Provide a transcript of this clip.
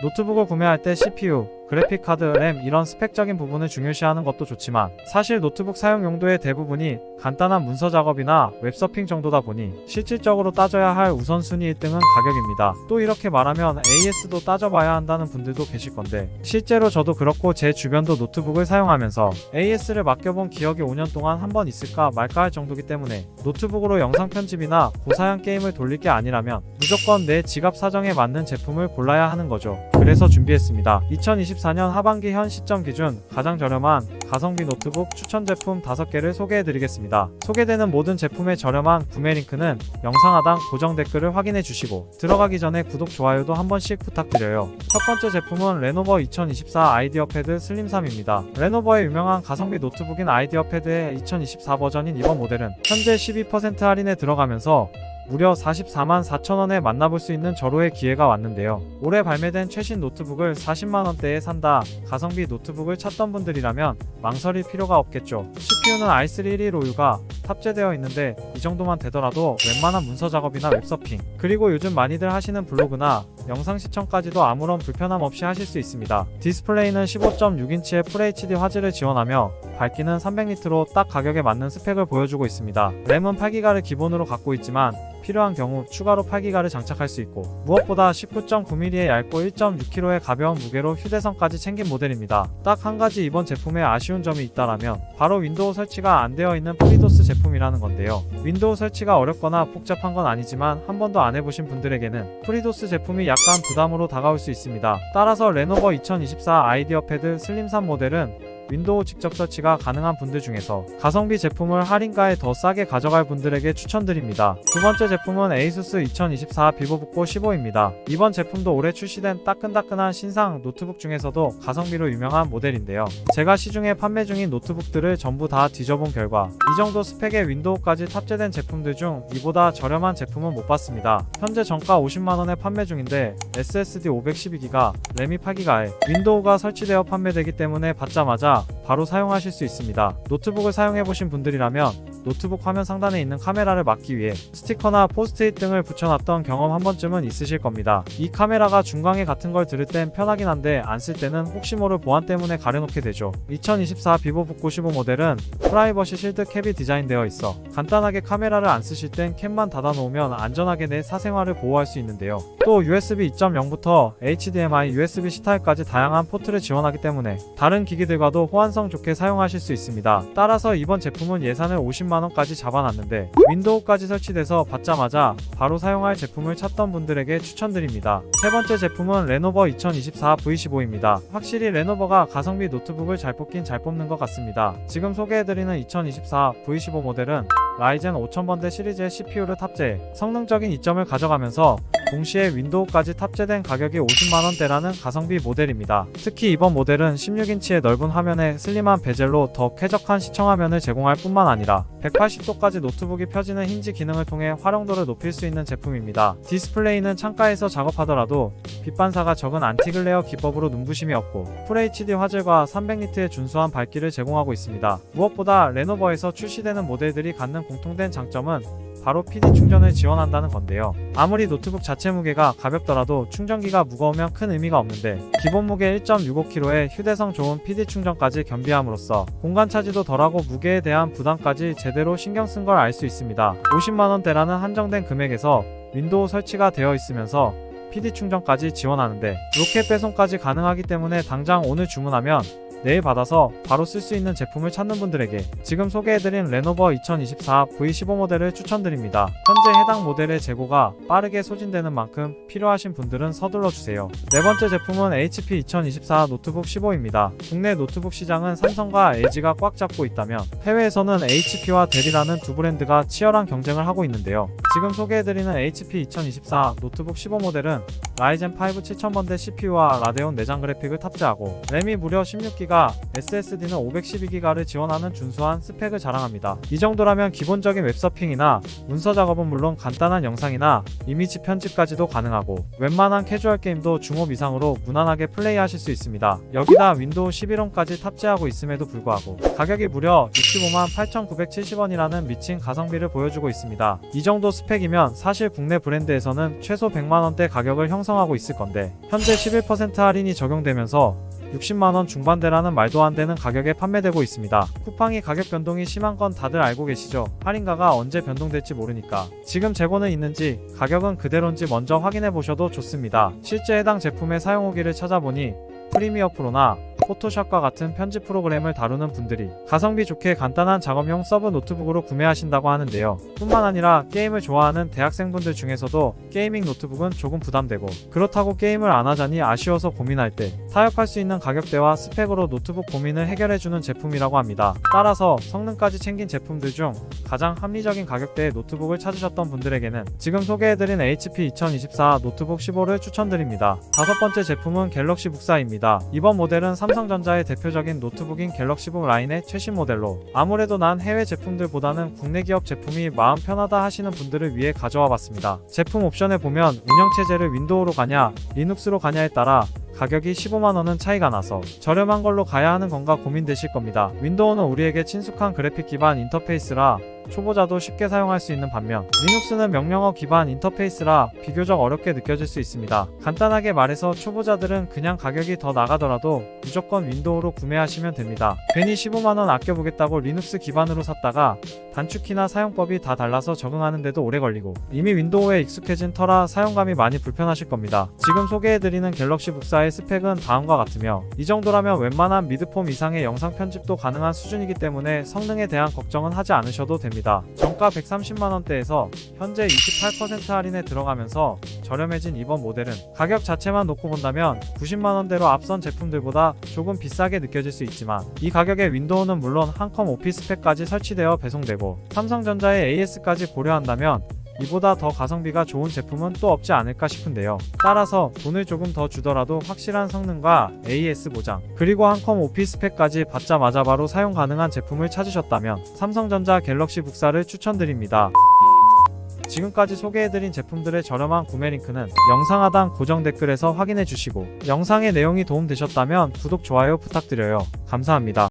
노트북을 구매할 때 CPU, 그래픽 카드, 램 이런 스펙적인 부분을 중요시하는 것도 좋지만 사실 노트북 사용 용도의 대부분이 간단한 문서 작업이나 웹서핑 정도다 보니 실질적으로 따져야 할 우선순위 1등은 가격입니다. 또 이렇게 말하면 AS도 따져봐야 한다는 분들도 계실 건데 실제로 저도 그렇고 제 주변도 노트북을 사용하면서 AS를 맡겨본 기억이 5년 동안 한 번 있을까 말까 할 정도기 때문에 노트북으로 영상 편집이나 고사양 게임을 돌릴 게 아니라면 무조건 내 지갑 사정에 맞는 제품을 골라야 하는 거죠. 그래서 준비했습니다. 2024년 하반기 현 시점 기준 가장 저렴한 가성비 노트북 추천 제품 5개를 소개해 드리겠습니다. 소개되는 모든 제품의 저렴한 구매 링크는 영상 하단 고정 댓글을 확인해 주시고 들어가기 전에 구독, 좋아요도 한 번씩 부탁드려요. 첫 번째 제품은 레노버 2024 아이디어 패드 슬림 3입니다. 레노버의 유명한 가성비 노트북인 아이디어 패드의 2024 버전인 이번 모델은 현재 12% 할인에 들어가면서 무려 44만 4천원에 만나볼 수 있는 절호의 기회가 왔는데요. 올해 발매된 최신 노트북을 40만원대에 산다. 가성비 노트북을 찾던 분들이라면 망설일 필요가 없겠죠. CPU는 i3 115U가 탑재되어 있는데 이 정도만 되더라도 웬만한 문서 작업이나 웹서핑 그리고 요즘 많이들 하시는 블로그나 영상 시청까지도 아무런 불편함 없이 하실 수 있습니다. 디스플레이는 15.6인치의 FHD 화질을 지원하며 밝기는 300니트로 딱 가격에 맞는 스펙을 보여주고 있습니다. 램은 8기가를 기본으로 갖고 있지만 필요한 경우 추가로 8기가를 장착할 수 있고 무엇보다 19.9mm의 얇고 1.6kg의 가벼운 무게로 휴대성까지 챙긴 모델입니다. 딱 한 가지 이번 제품에 아쉬운 점이 있다라면 바로 윈도우 설치가 안 되어 있는 프리도스 제품이라는 건데요. 윈도우 설치가 어렵거나 복잡한 건 아니지만 한 번도 안 해보신 분들에게는 프리도스 제품이 약간 부담으로 다가올 수 있습니다. 따라서 레노버 2024 아이디어 패드 슬림 3 모델은 윈도우 직접 설치가 가능한 분들 중에서 가성비 제품을 할인가에 더 싸게 가져갈 분들에게 추천드립니다. 두 번째 제품은 에이수스 2024 비보북고 15입니다. 이번 제품도 올해 출시된 따끈따끈한 신상 노트북 중에서도 가성비로 유명한 모델인데요. 제가 시중에 판매 중인 노트북들을 전부 다 뒤져본 결과 이 정도 스펙의 윈도우까지 탑재된 제품들 중 이보다 저렴한 제품은 못 봤습니다. 현재 정가 50만원에 판매 중인데 SSD 512기가, 램이 8기가에 윈도우가 설치되어 판매되기 때문에 받자마자 바로 사용하실 수 있습니다. 노트북을 사용해보신 분들이라면 노트북 화면 상단에 있는 카메라를 막기 위해 스티커나 포스트잇 등을 붙여놨던 경험 한 번쯤은 있으실 겁니다. 이 카메라가 중광에 같은 걸 들을 땐 편하긴 한데 안 쓸 때는 혹시 모를 보안 때문에 가려놓게 되죠. 2024 비보 북 95 모델은 프라이버시 실드 캡이 디자인되어 있어 간단하게 카메라를 안 쓰실 땐 캡만 닫아놓으면 안전하게 내 사생활을 보호할 수 있는데요. 또 USB 2.0부터 HDMI, USB-C 타입까지 다양한 포트를 지원하기 때문에 다른 기기들과도 호환성 좋게 사용하실 수 있습니다. 따라서 이번 제품은 예산을 50 만원까지 잡아놨는데 윈도우까지 설치돼서 받자마자 바로 사용할 제품을 찾던 분들에게 추천드립니다. 세 번째 제품은 레노버 2024 V15입니다. 확실히 레노버가 가성비 노트북을 잘 뽑긴 잘 뽑는 것 같습니다. 지금 소개해드리는 2024 V15 모델은 라이젠 5000번대 시리즈의 CPU를 탑재해 성능적인 이점을 가져가면서 동시에 윈도우까지 탑재된 가격이 50만원대라는 가성비 모델입니다. 특히 이번 모델은 16인치의 넓은 화면에 슬림한 베젤로 더 쾌적한 시청화면을 제공할 뿐만 아니라 180도까지 노트북이 펴지는 힌지 기능을 통해 활용도를 높일 수 있는 제품입니다. 디스플레이는 창가에서 작업하더라도 빛 반사가 적은 안티글레어 기법으로 눈부심이 없고 FHD 화질과 300니트의 준수한 밝기를 제공하고 있습니다. 무엇보다 레노버에서 출시되는 모델들이 갖는 공통된 장점은 바로 PD 충전을 지원한다는 건데요. 아무리 노트북 자체 무게가 가볍더라도 충전기가 무거우면 큰 의미가 없는데 기본 무게 1.65kg에 휴대성 좋은 PD 충전까지 겸비함으로써 공간 차지도 덜하고 무게에 대한 부담까지 제대로 신경 쓴 걸 알 수 있습니다. 50만원대라는 한정된 금액에서 윈도우 설치가 되어 있으면서 PD 충전까지 지원하는데 로켓 배송까지 가능하기 때문에 당장 오늘 주문하면 내일 받아서 바로 쓸 수 있는 제품을 찾는 분들에게 지금 소개해드린 레노버 2024 V15 모델을 추천드립니다. 현재 해당 모델의 재고가 빠르게 소진되는 만큼 필요하신 분들은 서둘러 주세요. 네 번째 제품은 HP 2024 노트북 15입니다. 국내 노트북 시장은 삼성과 LG가 꽉 잡고 있다면 해외에서는 HP와 델이라는 두 브랜드가 치열한 경쟁을 하고 있는데요. 지금 소개해드리는 HP 2024 노트북 15 모델은 라이젠 5 7000번대 CPU와 라데온 내장 그래픽을 탑재하고 램이 무려 16GB, SSD는 512기가를 지원하는 준수한 스펙을 자랑합니다. 이 정도라면 기본적인 웹서핑이나 문서 작업은 물론 간단한 영상이나 이미지 편집까지도 가능하고 웬만한 캐주얼 게임도 중업 이상으로 무난하게 플레이하실 수 있습니다. 여기다 윈도우 11홈까지 탑재하고 있음에도 불구하고 가격이 무려 65만 8,970원이라는 미친 가성비를 보여주고 있습니다. 이 정도 스펙이면 사실 국내 브랜드에서는 최소 100만원대 가격을 형성 형성하고 있을 건데 현재 11% 할인이 적용되면서 60만원 중반대라는 말도 안 되는 가격에 판매되고 있습니다. 쿠팡이 가격 변동이 심한 건 다들 알고 계시죠? 할인가가 언제 변동될지 모르니까. 지금 재고는 있는지 가격은 그대로인지 먼저 확인해 보셔도 좋습니다. 실제 해당 제품의 사용 후기를 찾아보니 프리미어 프로나 포토샵과 같은 편집 프로그램을 다루는 분들이 가성비 좋게 간단한 작업용 서브 노트북으로 구매하신다고 하는데요. 뿐만 아니라 게임을 좋아하는 대학생분들 중에서도 게이밍 노트북은 조금 부담되고 그렇다고 게임을 안 하자니 아쉬워서 고민할 때 타협할 수 있는 가격대와 스펙으로 노트북 고민을 해결해주는 제품이라고 합니다. 따라서 성능까지 챙긴 제품들 중 가장 합리적인 가격대의 노트북을 찾으셨던 분들에게는 지금 소개해드린 HP 2024 노트북 15를 추천드립니다. 다섯 번째 제품은 갤럭시 북사입니다. 이번 모델은 삼성전자의 대표적인 노트북인 갤럭시북 라인의 최신 모델로 아무래도 난 해외 제품들보다는 국내 기업 제품이 마음 편하다 하시는 분들을 위해 가져와 봤습니다. 제품 옵션에 보면 운영체제를 윈도우로 가냐 리눅스로 가냐에 따라 가격이 15만원은 차이가 나서 저렴한 걸로 가야 하는 건가 고민되실 겁니다. 윈도우는 우리에게 친숙한 그래픽 기반 인터페이스라 초보자도 쉽게 사용할 수 있는 반면 리눅스는 명령어 기반 인터페이스라 비교적 어렵게 느껴질 수 있습니다. 간단하게 말해서 초보자들은 그냥 가격이 더 나가더라도 무조건 윈도우로 구매하시면 됩니다. 괜히 15만원 아껴보겠다고 리눅스 기반으로 샀다가 단축키나 사용법이 다 달라서 적응하는데도 오래 걸리고 이미 윈도우에 익숙해진 터라 사용감이 많이 불편하실 겁니다. 지금 소개해드리는 갤럭시 북사의 스펙은 다음과 같으며 이 정도라면 웬만한 미드폼 이상의 영상 편집도 가능한 수준이기 때문에 성능에 대한 걱정은 하지 않으셔도 됩니다. 정가 130만원대에서 현재 28% 할인에 들어가면서 저렴해진 이번 모델은 가격 자체만 놓고 본다면 90만원대로 앞선 제품들보다 조금 비싸게 느껴질 수 있지만 이 가격에 윈도우는 물론 한컴 오피스 팩까지 설치되어 배송되고 삼성전자의 AS까지 고려한다면 이보다 더 가성비가 좋은 제품은 또 없지 않을까 싶은데요. 따라서 돈을 조금 더 주더라도 확실한 성능과 AS 보장, 그리고 한컴 오피스 팩까지 받자마자 바로 사용 가능한 제품을 찾으셨다면 삼성전자 갤럭시 북사를 추천드립니다. 지금까지 소개해드린 제품들의 저렴한 구매 링크는 영상 하단 고정 댓글에서 확인해 주시고 영상의 내용이 도움되셨다면 구독, 좋아요 부탁드려요. 감사합니다.